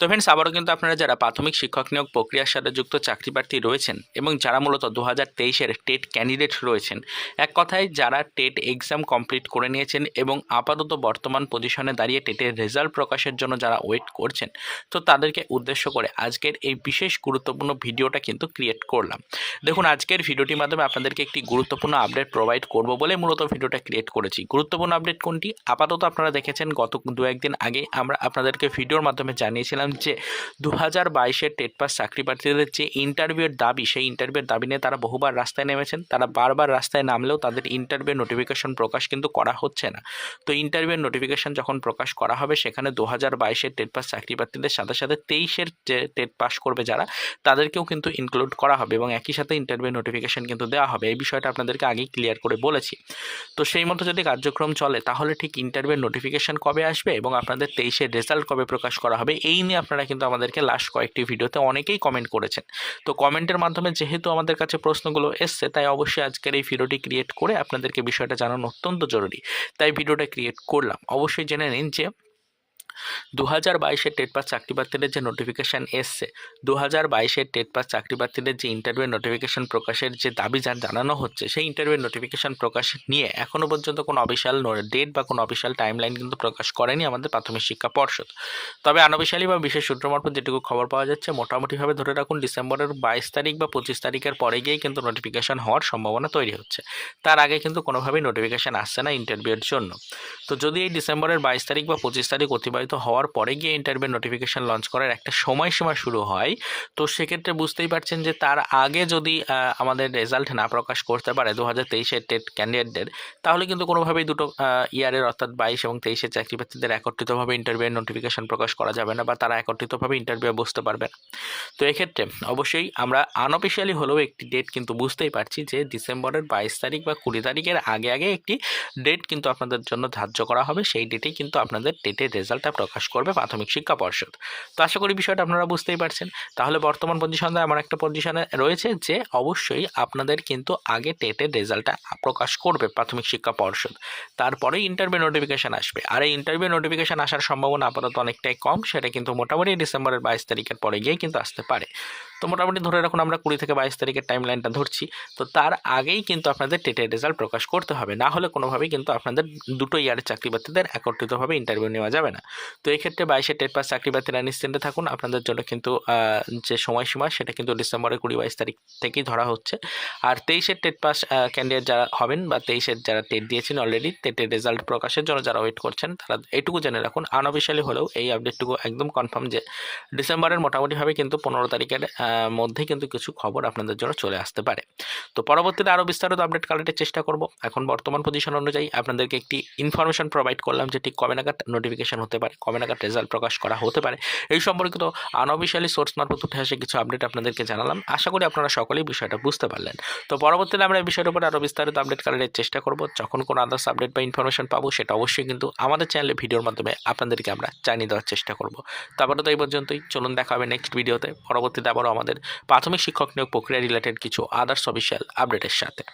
তো ফ্রেন্ডস আবারও কিন্তু আপনারা যারা প্রাথমিক শিক্ষক নিয়োগ প্রক্রিয়ার সাথে যুক্ত চাকরি প্রার্থী রয়েছেন এবং যারা মূলত দু হাজার তেইশের টেট ক্যান্ডিডেট রয়েছেন, এক কথায় যারা টেট এক্সাম কমপ্লিট করে নিয়েছেন এবং আপাতত বর্তমান পজিশনে দাঁড়িয়ে টেটের রেজাল্ট প্রকাশের জন্য যারা ওয়েট করছেন, তো তাদেরকে উদ্দেশ্য করে আজকের এই বিশেষ গুরুত্বপূর্ণ ভিডিওটা কিন্তু ক্রিয়েট করলাম। দেখুন, আজকের ভিডিওটির মাধ্যমে আপনাদেরকে একটি গুরুত্বপূর্ণ আপডেট প্রোভাইড করব বলে মূলত ভিডিওটা ক্রিয়েট করেছি। গুরুত্বপূর্ণ আপডেট কোনটি? আপাতত আপনারা দেখেছেন, গত দু একদিন আগে আমরা আপনাদেরকে ভিডিওর মাধ্যমে জানিয়েছিলাম যে দু হাজার বাইশের টেট পাস চাকরি প্রার্থীদের যে ইন্টারভিউয়ের দাবি, সেই ইন্টারভিউয়ের দাবি নিয়ে তারা বহুবার রাস্তায় নেমেছেন। তারা বারবার রাস্তায় নামলেও তাদের ইন্টারভিউ নোটিফিকেশন প্রকাশ কিন্তু করা হচ্ছে না। তো ইন্টারভিউয়ের নোটিফিকেশন যখন প্রকাশ করা হবে, সেখানে দু হাজার বাইশের টেট পাস চাকরি প্রার্থীদের সাথে সাথে তেইশের যে টেট পাস করবে যারা, তাদেরকেও কিন্তু ইনক্লুড করা হবে এবং একই সাথে ইন্টারভিউ নোটিফিকেশন কিন্তু দেওয়া হবে। এই বিষয়টা আপনাদেরকে আগেই ক্লিয়ার করে বলেছি। তো সেই মতো যদি কার্যক্রম চলে, তাহলে ঠিক ইন্টারভিউ নোটিফিকেশন কবে আসবে এবং আপনাদের তেইশের রেজাল্ট কবে প্রকাশ করা হবে? এই নিয়ে আপনারা কিন্তু আমাদেরকে লাস্ট কয়েকটি ভিডিওতে অনেকেই কমেন্ট করেছেন। তো কমেন্টের মাধ্যমে যেহেতু আমাদের কাছে প্রশ্নগুলো এসছে, তাই অবশ্যই আজকের এই ভিডিওটি ক্রিয়েট করে আপনাদেরকে বিষয়টা জানানো অত্যন্ত জরুরি। তাই ভিডিওটা ক্রিয়েট করলাম। অবশ্যই জেনে নিন যে দু হাজার বাইশের টেট পাস চাকরি প্রার্থীদের যে নোটিফিকেশান এসছে দু হাজার বাইশের টেট পাস চাকরি প্রার্থীদের যে ইন্টারভিউ নোটিফিকেশান প্রকাশের যে দাবি যা জানানো হচ্ছে, সেই ইন্টারভিউ নোটিফিকেশান প্রকাশ নিয়ে এখনও পর্যন্ত কোনো অফিসিয়াল ডেট বা কোনো অফিসিয়াল টাইমলাইন কিন্তু প্রকাশ করেনি আমাদের প্রাথমিক শিক্ষা পর্ষদ। তবে আনঅফিসিয়ালি বা বিশেষ সূত্র মারফত যেটুকু খবর পাওয়া যাচ্ছে, মোটামুটিভাবে ধরে রাখুন ডিসেম্বরের বাইশ তারিখ বা পঁচিশ তারিখের পরে গিয়েই কিন্তু নোটিফিকেশান হওয়ার সম্ভাবনা তৈরি হচ্ছে। তার আগে কিন্তু কোনোভাবেই নোটিফিকেশান আসছে না ইন্টারভিউয়ের জন্য। তো যদি এই ডিসেম্বরের বাইশ তারিখ বা পঁচিশ তারিখ অতিবাহিত হওয়ার পরে গিয়ে ইন্টারভিউ নোটিফিকেশান লঞ্চ করার একটা সময়সীমা শুরু হয়। তো সেক্ষেত্রে বুঝতেই পারছেন যে তার আগে যদি আমাদের রেজাল্ট না প্রকাশ করতে পারে দু হাজার তেইশের টেট ক্যান্ডিডেটদের তাহলে কিন্তু কোনোভাবেই দুটো ইয়ারের অর্থাৎ বাইশ এবং তেইশের চাকরি প্রার্থীদের একত্রিতভাবে ইন্টারভিউ নোটিফিকেশান প্রকাশ করা যাবে না বা তারা একত্রিতভাবে ইন্টারভিউ বসতে পারবে না। তো এক্ষেত্রে অবশ্যই আমরা আনঅফিসিয়ালি হলেও একটি ডেট কিন্তু বুঝতেই পারছি যে ডিসেম্বরের বাইশ তারিখ বা কুড়ি তারিখের আগে আগে একটি ডেট কিন্তু আপনাদের জন্য ধার্য করা হবে। সেই ডেটেই কিন্তু আপনাদের ডেটের রেজাল্টটা প্রকাশ করবে প্রাথমিক শিক্ষা পর্ষদ। তো আশা করি বিষয়টা আপনারা বুঝতেই পারছেন। তাহলে বর্তমান পজিশনে এমন একটা পজিশনে রয়েছে যে, অবশ্যই আপনাদের কিন্তু আগে টেটের রেজাল্টটা প্রকাশ করবে প্রাথমিক শিক্ষা পর্ষদ। তারপরেই ইন্টারভিউ নোটিফিকেশান আসবে। আর এই ইন্টারভিউ নোটিফিকেশান আসার সম্ভাবনা আপাতত অনেকটাই কম। সেটা কিন্তু মোটামুটি ডিসেম্বরের বাইশ তারিখের পরে গিয়ে কিন্তু আসতে পারে। তো মোটামুটি ধরে রাখুন আমরা কুড়ি থেকে বাইশ তারিখের টাইম লাইনটা ধরছি। তো তার আগেই কিন্তু আপনাদের টেটের রেজাল্ট প্রকাশ করতে হবে। না হলে কোনোভাবেই কিন্তু আপনাদের দুটো ইয়ারের চাকরি প্রার্থীদের একত্রিতভাবে ইন্টারভিউ নেওয়া যাবে না। তো এই ক্ষেত্রে বাইশে টেট পাস চাকরি প্রার্থীরা নিশ্চিন্তে থাকুন। আপনাদের জন্য কিন্তু যে সময়সীমা সেটা কিন্তু ডিসেম্বরের কুড়ি বাইশ তারিখ থেকেই ধরা হচ্ছে। আর তেইশের টেট পাস ক্যান্ডিডেট যারা হবেন বা তেইশের যারা টেট দিয়েছেন অলরেডি টেটের রেজাল্ট প্রকাশের জন্য যারা ওয়েট করছেন, তারা এটুকু জেনে রাখুন আনঅফিসিয়ালি হলেও এই আপডেটটুকু একদম কনফার্ম যে ডিসেম্বরের মোটামুটিভাবে কিন্তু পনেরো তারিখের মধ্যে কিন্তু কিছু খবর আপনাদের জন্য চলে আসতে পারে। তো পরবর্তীতে আরও বিস্তারিত আপডেট কালেক্টের চেষ্টা করব। এখন বর্তমান পজিশন অনুযায়ী আপনাদেরকে একটি ইনফরমেশন প্রোভাইড করলাম যে ঠিক কবে নাগাদ নোটিফিকেশন হতে পারে কবে নাগাদ রেজাল্ট প্রকাশ করা হতে পারে। এই সম্পর্কিত আনঅফিসিয়ালি সোর্স মারফত উঠে আসে কিছু আপডেট আপনাদেরকে জানালাম। আশা করি আপনারা সকলেই বিষয়টা বুঝতে পারলেন। তো পরবর্তীতে আমরা এই বিষয়ের উপর আরও বিস্তারিত আপডেট কালেক্টের চেষ্টা করব। যখন কোনো আদার্স আপডেট বা ইনফরমেশন পাবো, সেটা অবশ্যই কিন্তু আমাদের চ্যানেলে ভিডিওর মাধ্যমে আপনাদেরকে আমরা জানিয়ে দেওয়ার চেষ্টা করব। তারপরে তো এই পর্যন্তই। চলুন দেখা হবে নেক্সট ভিডিওতে পরবর্তীতে আবারও আমাদের প্রাথমিক শিক্ষক নিয়োগ প্রক্রিয়া রিলেটেড কিছু আদার্স অফিসিয়াল আপডেটের সাথে।